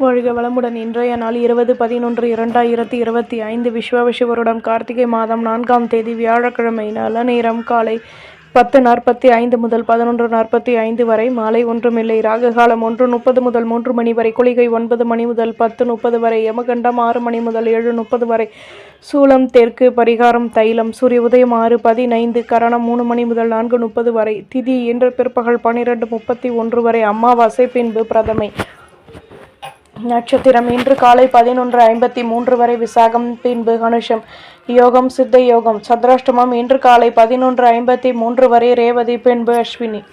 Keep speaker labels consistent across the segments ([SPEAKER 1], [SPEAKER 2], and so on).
[SPEAKER 1] வாழ்க வளமுடன் இன்றைய நாள் இருபது பதினொன்று இரண்டாயிரத்தி இருபத்தி ஐந்து விஸ்வாவசு வருடம் கார்த்திகை மாதம் நான்காம் தேதி வியாழக்கிழமை நல்ல நேரம் காலை பத்து நாற்பத்தி ஐந்து முதல் பதினொன்று நாற்பத்தி ஐந்து வரை மாலை ஒன்றுமில்லை. ராககாலம் ஒன்று முப்பது முதல் மூன்று மணி வரை குளிகை ஒன்பது மணி முதல் பத்து முப்பது வரை யமகண்டம் ஆறு மணி முதல் ஏழு முப்பது வரை சூலம் தெற்கு பரிகாரம் தைலம் சூரிய உதயம் ஆறு பதினைந்து கரணம் மூணு மணி முதல் நான்கு முப்பது வரை திதி இன்று பிற்பகல் பன்னிரெண்டு முப்பத்தி ஒன்று வரை அமாவாசை பின்பு பிரதமை. நட்சத்திரம். இன்று காலை பதினொன்று ஐம்பத்தி மூன்று வரை விசாகம் பின்பு கனுஷம். யோகம் சித்த யோகம். சந்திராஷ்டமம் இன்று காலை பதினொன்று ஐம்பத்தி மூன்று வரை ரேவதி பின்பு அஸ்வினி.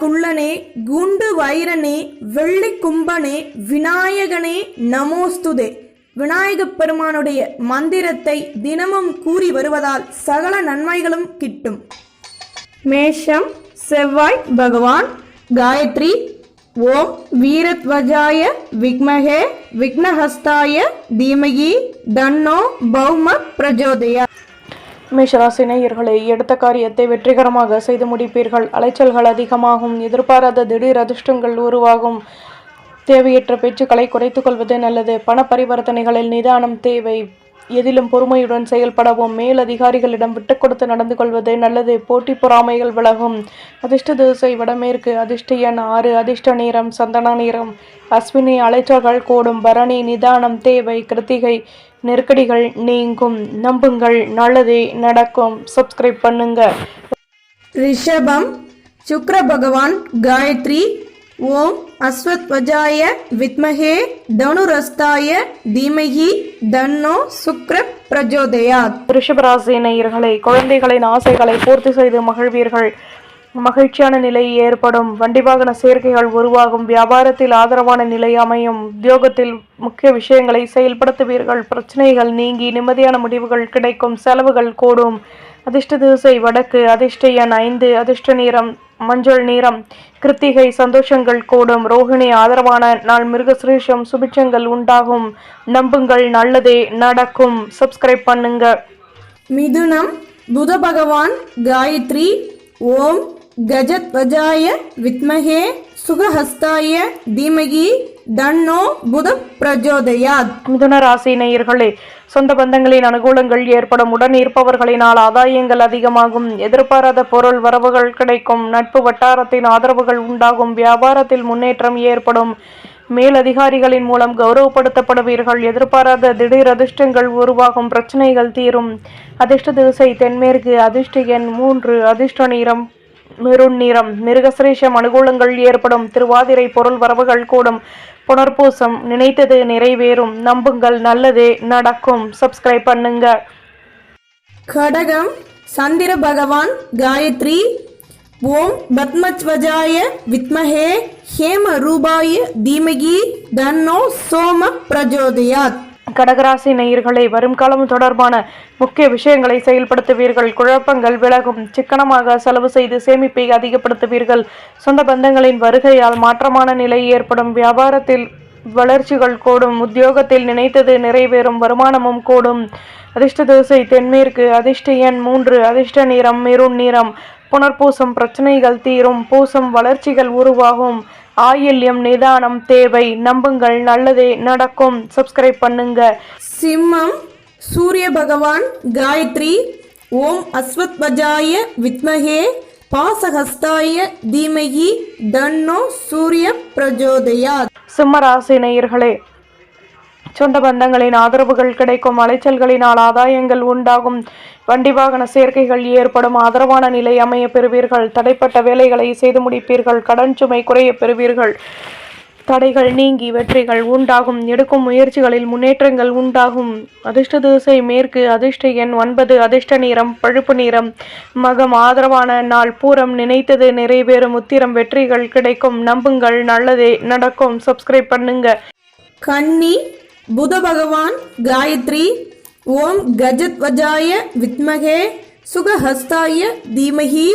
[SPEAKER 2] குள்ளனே குண்டு வைரனே வெள்ளி கும்பனே விநாயகனே நமோஸ்துதே. விநாயகப் பெருமானுடைய மந்திரத்தை தினமும் கூறி வருவதால் சகல நன்மைகளும் கிட்டும். மேஷம் செவ்வாய் பகவான் காயத்ரி ஓம் வீரத்வஜாய விக்மகே விக்னஹஸ்தாய தீமகி தன்னோ பௌம பிரஜோதயா.
[SPEAKER 1] மேஷராசி நேயர்களே எடுத்த காரியத்தை வெற்றிகரமாக செய்து முடிப்பீர்கள். அலைச்சல்கள் அதிகமாகும். எதிர்பாராத திடீர் அதிர்ஷ்டங்கள் உருவாகும். தேவையற்ற பேச்சுக்களை குறைத்துக் கொள்வது நல்லது. பண பரிவர்த்தனைகளில் நிதானம் தேவை. எதிலும் பொறுமையுடன் செயல்படவும் மேல் அதிகாரிகளிடம் விட்டு கொடுத்து நடந்து கொள்வது நல்லது. போட்டி பொறாமைகள் விலகும். அதிர்ஷ்ட திசை வடமேற்கு அதிர்ஷ்ட எண் ஆறு அதிர்ஷ்ட நிறம் சந்தன நிறம். அஸ்வினி அலைச்சல்கள் கூடும். பரணி நிதானம் தேவை கிருத்திகை நெருக்கடிகள் நீங்கும். நம்புங்கள் நல்லதே நடக்கும். சப்ஸ்கிரைப் பண்ணுங்க.
[SPEAKER 2] ரிஷபம் சுக்ர பகவான் காயத்ரி ஓம் அஸ்வத்வஜாய வித்மகே தனுரஸ்தாய தீமகி தன்னோ சுக்ர பிரஜோதயாத்.
[SPEAKER 1] ரிஷபராசி நேயர்களை குழந்தைகளின் ஆசைகளை பூர்த்தி செய்து மகிழ்வீர்கள். மகிழ்ச்சியான நிலை ஏற்படும். வண்டி வாகன சேர்க்கைகள் உருவாகும். வியாபாரத்தில் ஆதரவான நிலை அமையும். உத்தியோகத்தில் முக்கிய விஷயங்களை செயல்படுத்துவீர்கள். பிரச்சனைகள் நீங்கி நிம்மதியான முடிவுகள் கிடைக்கும். செலவுகள் கூடும். அதிர்ஷ்ட திசை வடக்கு அதிர்ஷ்ட எண் ஐந்து அதிர்ஷ்ட நிறம் மஞ்சள் நிறம். கிருத்திகை சந்தோஷங்கள் கூடும். ரோகிணி ஆதரவான நாள். மிருகசிரேஷம் சுபிட்சங்கள் உண்டாகும். நம்புங்கள். நல்லதே நடக்கும். சப்ஸ்கிரைப் பண்ணுங்க.
[SPEAKER 2] மிதுனம் புத பகவான் காயத்ரி. ஓம் கஜத்வஜாய வித்மகே சுகஹஸ்தாய தீமகி தன்னோ புத பிரஜோதயாத்.
[SPEAKER 1] மிதுன ராசி நேயர்களே சொந்த பந்தங்களின் அனுகூலங்கள் ஏற்படும் உடன் இருப்பவர்களினால் ஆதாயங்கள் அதிகமாகும். எதிர்பாராத பொருள் வரவுகள் கிடைக்கும். நட்பு வட்டாரத்தின் ஆதரவுகள் உண்டாகும். வியாபாரத்தில் முன்னேற்றம் ஏற்படும். மேலதிகாரிகளின் மூலம் கௌரவப்படுத்தப்படுவீர்கள். எதிர்பாராத திடீர் அதிர்ஷ்டங்கள் உருவாகும். பிரச்சனைகள் தீரும். அதிர்ஷ்ட திசை தென்மேற்கு அதிர்ஷ்ட எண் மூன்று அதிர்ஷ்ட நிறம் மெருண் நிறம் மிருகசிரேஷம் அனுகூலங்கள் ஏற்படும். திருவாதிரை பொருள் வரவுகள் கூடும். புனர்பூசம் நினைத்தது நிறைவேறும். நம்புங்கள் நல்லதே நடக்கும். சப்ஸ்கிரைப் பண்ணுங்க.
[SPEAKER 2] கடகம் சந்திர பகவான் காயத்ரி ஓம் பத்மஜ்வஜாய வித்மஹே ஹேம ரூபாய தீமகி தன்னோ சோம பிரஜோதயாத்.
[SPEAKER 1] கடகராசி நேயர்களை வரும்காலம் தொடர்பான முக்கிய விஷயங்களை செயல்படுத்துவீர்கள். குழப்பங்கள் விலகும். சிக்கனமாக செலவு செய்து சேமிப்பை அதிகப்படுத்துவீர்கள். சொந்த பந்தங்களின் வருகையால் மாற்றமான நிலை ஏற்படும். வியாபாரத்தில் வளர்ச்சிகள் கூடும். உத்தியோகத்தில் நினைத்தது நிறைவேறும். வருமானமும் கூடும். அதிர்ஷ்ட தோசை தென்மேற்கு. அதிர்ஷ்ட எண் மூன்று. அதிர்ஷ்ட நிறம் மெருண் நிறம். புனர்பூசம் பிரச்சனைகள் தீரும். பூசம் வளர்ச்சிகள் உருவாகும். ஆயில்யம் நிதானம் தேவை. நம்புங்கள் நல்லதே நடக்கும். சப்ஸ்கிரைப் பண்ணுங்க.
[SPEAKER 2] சிம்மம் சூரிய பகவான் காயத்ரி ஓம் அஸ்வத்வஜாய வித்மஹே பாசஹஸ்தாய தீமகி தன்னோ சூரிய பிரஜோதயாத்.
[SPEAKER 1] சிம்மராசி நேயர்களே சொந்த பந்தங்களின் ஆதரவுகள் கிடைக்கும். அலைச்சல்களினால் ஆதாயங்கள் உண்டாகும். வண்டி வாகன சேர்க்கைகள் ஏற்படும். ஆதரவான நிலை அமைய பெறுவீர்கள். தடைப்பட்ட வேலைகளை செய்து முடிப்பீர்கள். கடன் சுமை குறைய பெறுவீர்கள். தடைகள் நீங்கி வெற்றிகள் உண்டாகும். எடுக்கும் முயற்சிகளில் முன்னேற்றங்கள் உண்டாகும். அதிர்ஷ்ட திசை மேற்கு அதிர்ஷ்ட எண் ஒன்பது அதிர்ஷ்ட நிறம் பழுப்பு நிறம். மகம் ஆதரவான நாள் பூரம் நினைத்தது நிறைவேறும். உத்திரம் வெற்றிகள் கிடைக்கும். நம்புங்கள். நல்லதே நடக்கும். சப்ஸ்கிரைப் பண்ணுங்க.
[SPEAKER 2] கன்னி புத பகவான் காயத்ரி ஓம் கஜத்வஜாய வித்மகே சுகஹஸ்தாய தீமகி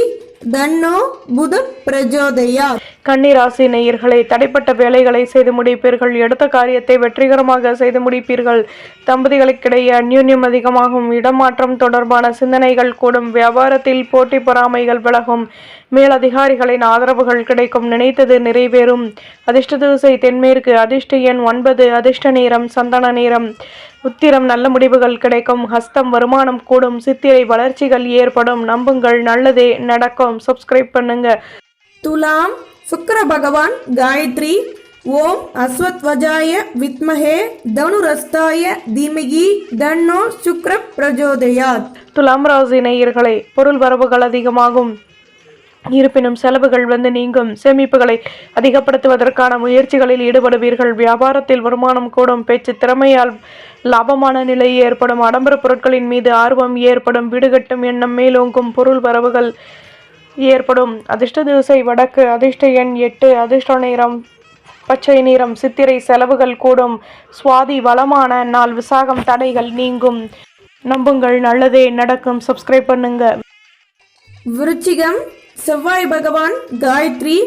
[SPEAKER 2] தன்னோ புத பிரஜோதயா
[SPEAKER 1] கன்னிராசி நேயர்களை தடைப்பட்ட வேலைகளை செய்து முடிப்பீர்கள். எடுத்த காரியத்தை வெற்றிகரமாக செய்து முடிப்பீர்கள். தம்பதிகளுக்கிடையே அந்யூன்யம் அதிகமாகும். இடமாற்றம் தொடர்பான சிந்தனைகள் கூடும். வியாபாரத்தில் போட்டி பொறாமைகள் விலகும். மேலதிகாரிகளின் ஆதரவுகள் கிடைக்கும். நினைத்தது நிறைவேறும். அதிர்ஷ்ட திசை தென்மேற்கு. அதிர்ஷ்ட எண் ஒன்பது. அதிர்ஷ்ட நேரம் சந்தன நேரம் உத்திரம் நல்ல முடிவுகள் கிடைக்கும் ஹஸ்தம் வருமானம் கூடும் சித்திரை வளர்ச்சிகள் ஏற்படும் நம்புங்கள் நல்லதே நடக்கும். சப்ஸ்கிரைப் பண்ணுங்க.
[SPEAKER 2] துலாம் சுக்கிர பகவான் காயத்ரி ஓம் அஸ்வத்வஜாய வித்மஹே தனுரஸ்தாய தீமகி தன்னோ சுக்ர பிரஜோதயாத்.
[SPEAKER 1] துலாம் ராசி நேயர்களே பொருள் வரவுகள் அதிகமாகும். இருப்பினும் செலவுகள் வந்து நீங்கும். சேமிப்புகளை அதிகப்படுத்துவதற்கான முயற்சிகளில் ஈடுபடுவீர்கள். வியாபாரத்தில் வருமானம் கூடும். பேச்சு திறமையால் லாபமான நிலை ஏற்படும். ஆடம்பர பொருட்களின் மீது ஆர்வம் ஏற்படும். வீடுகட்டும் எண்ணம் மேலோங்கும் பொருள் வரவுகள் ஏற்படும். அதிர்ஷ்ட திசை வடக்கு அதிர்ஷ்ட எண் எட்டு அதிர்ஷ்ட நேரம் பச்சை நிறம் சித்திரை செலவுகள் கூடும். சுவாதி வளமான நாள் விசாகம் தடைகள் நீங்கும். நம்புங்கள் நல்லதே நடக்கும். சப்ஸ்கிரைப் பண்ணுங்க.
[SPEAKER 2] விருச்சிகம் செவ்வாய் பகவான் காயத்ரி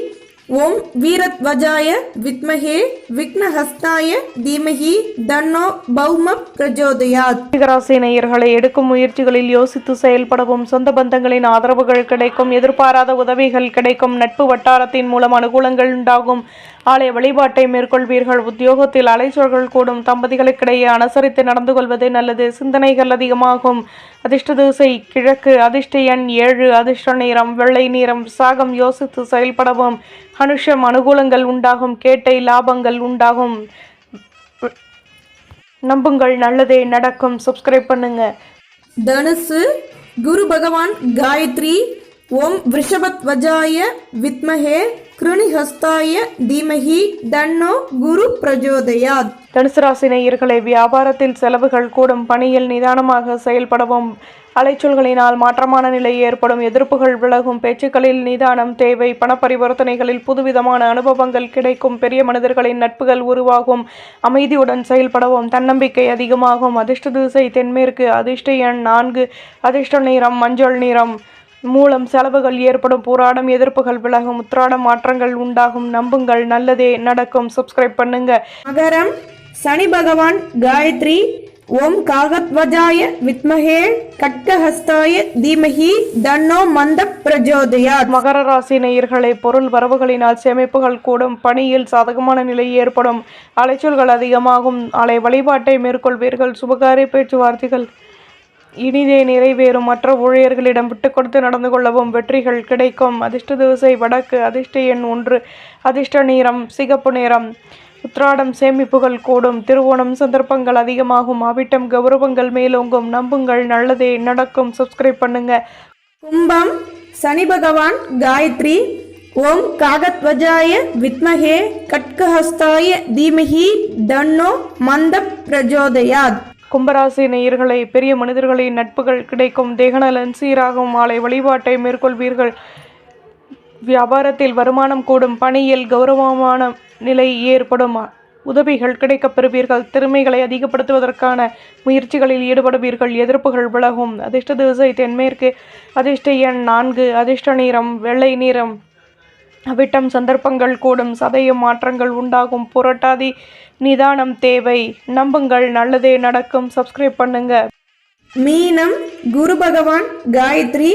[SPEAKER 2] ஓம் வீரத்வஜாய வித்மகே விக்னஹஸ்தாய தீமஹி தன்னோ பௌம பிரஜோதயாத்.
[SPEAKER 1] ராசி நேயர்களை எடுக்கும் முயற்சிகளில் யோசித்து செயல்படவும் சொந்த பந்தங்களின் ஆதரவுகள் கிடைக்கும் எதிர்பாராத உதவிகள் கிடைக்கும் நட்பு வட்டாரத்தின் மூலம் அனுகூலங்கள் உண்டாகும். ஆலய வழிபாட்டை மேற்கொள்வீர்கள். உத்தியோகத்தில் அலைச்சொல்கள் கூடும். தம்பதிகளுக்கிடையே அனுசரித்து நடந்து கொள்வது நல்லது. சிந்தனைகள் அதிகமாகும். அதிர்ஷ்ட திசை கிழக்கு. அதிர்ஷ்ட எண் ஏழு. அதிர்ஷ்ட நேரம் வெள்ளை நிறம். சாகம் யோசித்து செயல்படவும். அனுஷம் அனுகூலங்கள் உண்டாகும். கேட்டை லாபங்கள் உண்டாகும். நம்புங்கள். நல்லதே நடக்கும். சப்ஸ்கிரைப் பண்ணுங்க.
[SPEAKER 2] தனுசு குரு பகவான் காயத்ரி. ஓம் ரிஷபத் வஜாய வித்மஹே. கிருணிஹஸ்தாய தீமகி தன்னோ குரு பிரஜோதயாத்.
[SPEAKER 1] தனுசு ராசி நேயர்களை வியாபாரத்தில் செலவுகள் கூடும் பணியில் நிதானமாக செயல்படவும் அலைச்சொல்களினால் மாற்றமான நிலை ஏற்படும் எதிர்ப்புகள் விலகும் பேச்சுக்களில் நிதானம் தேவை பணப்பரிவர்த்தனைகளில் புதுவிதமான அனுபவங்கள் கிடைக்கும் பெரிய மனிதர்களின் நட்புகள் உருவாகும் அமைதியுடன் செயல்படவும் தன்னம்பிக்கை அதிகமாகும் அதிர்ஷ்ட திசை தென்மேற்கு அதிர்ஷ்ட எண் நான்கு அதிர்ஷ்ட நிறம் மஞ்சள் நிறம். மூலம் செலவுகள் ஏற்படும் போராடம் எதிர்ப்புகள் விலகும் உத்திராடம் மாற்றங்கள் உண்டாகும். நம்புங்கள் நல்லதே நடக்கும். சப்ஸ்கிரைப் பண்ணுங்க.
[SPEAKER 2] மகரம் சனி பகவான் காயத்ரி ஓம் காகத்வஜாய வித்மஹே கட்கஹஸ்தாய தீமஹி தன்னோ மந்த பிரஜோதயாத்.
[SPEAKER 1] மகர ராசி நேயர்களே பொருள் வரவுகளினால் சேமிப்புகள் கூடும் பணியில் சாதகமான நிலை ஏற்படும் அலைச்சல்கள் அதிகமாகும். அலை வழிபாட்டை மேற்கொள்வீர்கள். சுபகாரிய பேச்சுவார்த்தைகள். இனிதே நிறைவேறும். மற்ற ஊழியர்களிடம் விட்டு கொடுத்து நடந்து கொள்ளவும் வெற்றிகள் கிடைக்கும். அதிர்ஷ்ட திசை வடக்கு அதிர்ஷ்ட எண் ஒன்று அதிர்ஷ்ட நேரம் சிகப்பு நேரம் உத்ராடம் சேமிப்புகள் கூடும். திருவோணம் சந்தர்ப்பங்கள் அதிகமாகும். அவிட்டம் கௌரவங்கள் மேலோங்கும். நம்புங்கள். நல்லதே நடக்கும். சப்ஸ்கிரைப் பண்ணுங்க.
[SPEAKER 2] கும்பம் சனி பகவான் காயத்ரி. ஓம் காகத்வஜாய வித்மகே கட்கஹஸ்தாய தீமஹி தன்னோ மந்த பிரஜோதயாத்.
[SPEAKER 1] கும்பராசி நேயர்களை பெரிய மனிதர்களின் நட்புகள் கிடைக்கும் தேகநலன் சீராகும் மாலை வழிபாட்டை மேற்கொள்வீர்கள். வியாபாரத்தில் வருமானம் கூடும் பணியில் கௌரவமான நிலை ஏற்படும் உதவிகள் கிடைக்கப் பெறுவீர்கள் திறமைகளை அதிகப்படுத்துவதற்கான முயற்சிகளில் ஈடுபடுவீர்கள் எதிர்ப்புகள் விலகும். அதிர்ஷ்ட திசை தென்மேற்கு அதிர்ஷ்ட எண் நான்கு அதிர்ஷ்ட நிறம் வெள்ளை நிறம் அவிட்டம் சந்தர்ப்பங்கள் கூடும் சதயம் மாற்றங்கள் உண்டாகும். புரட்டாதி நிதானம் தேவை. நம்புங்கள் நல்லதே நடக்கும். சப்ஸ்கிரைப் பண்ணுங்க.
[SPEAKER 2] மீனம் குரு பகவான் காயத்ரி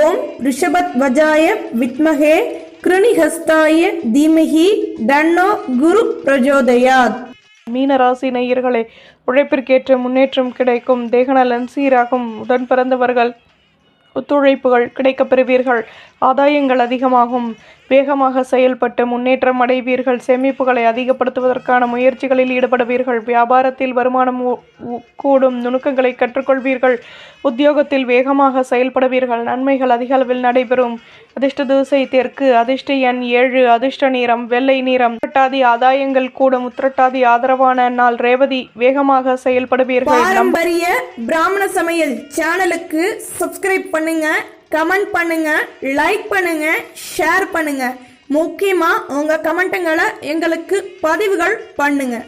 [SPEAKER 2] ஓம் ரிஷபத் வஜாய வித்மஹே கிருணிஹஸ்தாய தீமஹி தன்னோ குரு பிரஜோதயாத்.
[SPEAKER 1] மீன ராசி நேயர்களே உழைப்பிற்கேற்ற முன்னேற்றம் கிடைக்கும். தேகநலன் சீராகும். உடன் பிறந்தவர்கள் ஒத்துழைப்புகள் கிடைக்கப் பெறுவீர்கள். ஆதாயங்கள் அதிகமாகும். வேகமாக செயல்பட்டு முன்னேற்றம் அடைவீர்கள். சேமிப்புகளை அதிகப்படுத்துவதற்கான முயற்சிகளில் ஈடுபடுவீர்கள். வியாபாரத்தில் வருமானம் உ- கூடும். நுணுக்கங்களை கற்றுக்கொள்வீர்கள். உத்தியோகத்தில் வேகமாக செயல்படுவீர்கள். நன்மைகள் அதிக அளவில் நடைபெறும். அதிர்ஷ்ட திசை தெற்கு அதிர்ஷ்ட எண் ஏழு அதிர்ஷ்ட நிறம் வெள்ளை நிறம். உத்திரட்டாதி ஆதாயங்கள் கூடும். உத்திரட்டாதி ஆதரவான நாள் ரேவதி. வேகமாக செயல்படுவீர்கள்.
[SPEAKER 2] பாரம்பரிய பிராமண சமையல் சேனலுக்கு சப்ஸ்கிரைப் பண்ணுங்க. கமெண்ட் பண்ணுங்க லைக் பண்ணுங்க ஷேர் பண்ணுங்க. முக்கியமா உங்க கமெண்ட்டுங்களை எங்களுக்கு பதிவுகள் பண்ணுங்க.